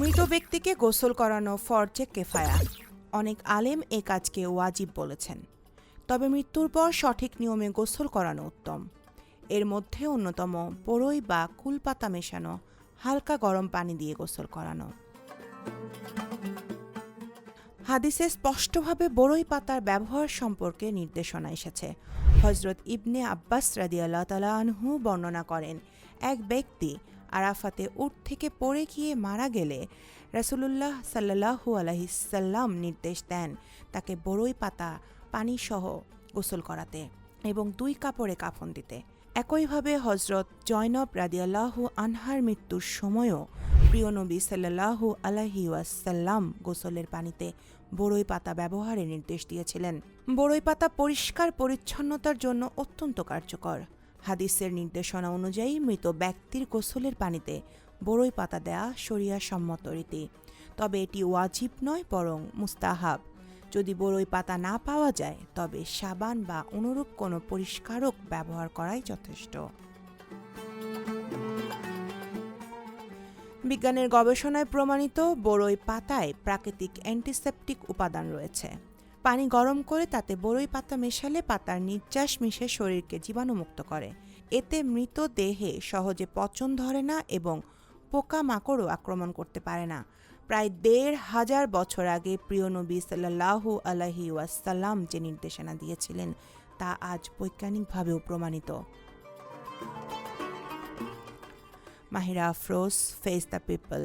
মৃত ব্যক্তিকে গোসল করানো ফরজে কেফায়া। অনেক আলেম এ কাজকে ওয়াজিব বলেছেন। তবে মৃত্যুর পর সঠিক নিয়মে গোসল করানো উত্তম। এর মধ্যে অন্যতম বড়ই বা কুলপাতা মেশানো, হালকা গরম পানি দিয়ে গোসল করানো। হাদিসে স্পষ্টভাবে বড়ই পাতার ব্যবহার সম্পর্কে নির্দেশনা এসেছে। হজরত ইবনে আব্বাস রাদিয়াল্লাহ তালা আনহু বর্ণনা করেন, এক ব্যক্তি আরাফাতে উট থেকে পড়ে গিয়ে মারা গেলে রাসূলুল্লাহ সাল্লাহু আলহিসাল্লাম নির্দেশ দেন তাকে বড়ই পাতা পানিসহ গোসল করাতে এবং দুই কাপড়ে কাফন দিতে। একইভাবে হজরত জয়নব রাদিয়াল্লাহু আনহার মৃত্যুর সময়ও প্রিয় নবী সাল্লাহু আলাহি ওয়াসাল্লাম গোসলের পানিতে বড়ই পাতা ব্যবহারের নির্দেশ দিয়েছিলেন। বড়ই পাতা পরিষ্কার পরিচ্ছন্নতার জন্য অত্যন্ত কার্যকর। হাদিসের নির্দেশনা অনুযায়ী মৃত ব্যক্তির গোসলের পানিতে বড়ই পাতা দেয়া শরিয়া সম্মত রীতি। তবে এটি ওয়াজিব নয়, বরং মুস্তাহাব। যদি বড়ই পাতা না পাওয়া যায়, তবে সাবান বা অনুরূপ কোনো পরিষ্কারক ব্যবহার করাই যথেষ্ট। বিজ্ঞানের গবেষণায় প্রমাণিত বড়ই পাতায় প্রাকৃতিক অ্যান্টিসেপটিক উপাদান রয়েছে। পানি গরম করে তাতে বড়ই পাতা মেশালে পাতার নির্যাস মিশে শরীরকে জীবাণুমুক্ত করে। এতে মৃত দেহে সহজে পচন ধরে না এবং পোকামাকড়ও আক্রমণ করতে পারে না। প্রায় দেড় হাজার বছর আগে প্রিয় নবী সাল্লাহু আলহি ওয়াসাল্লাম যে নির্দেশনা দিয়েছিলেন, তা আজ বৈজ্ঞানিকভাবেও প্রমাণিত। Mahira Afroz face the people.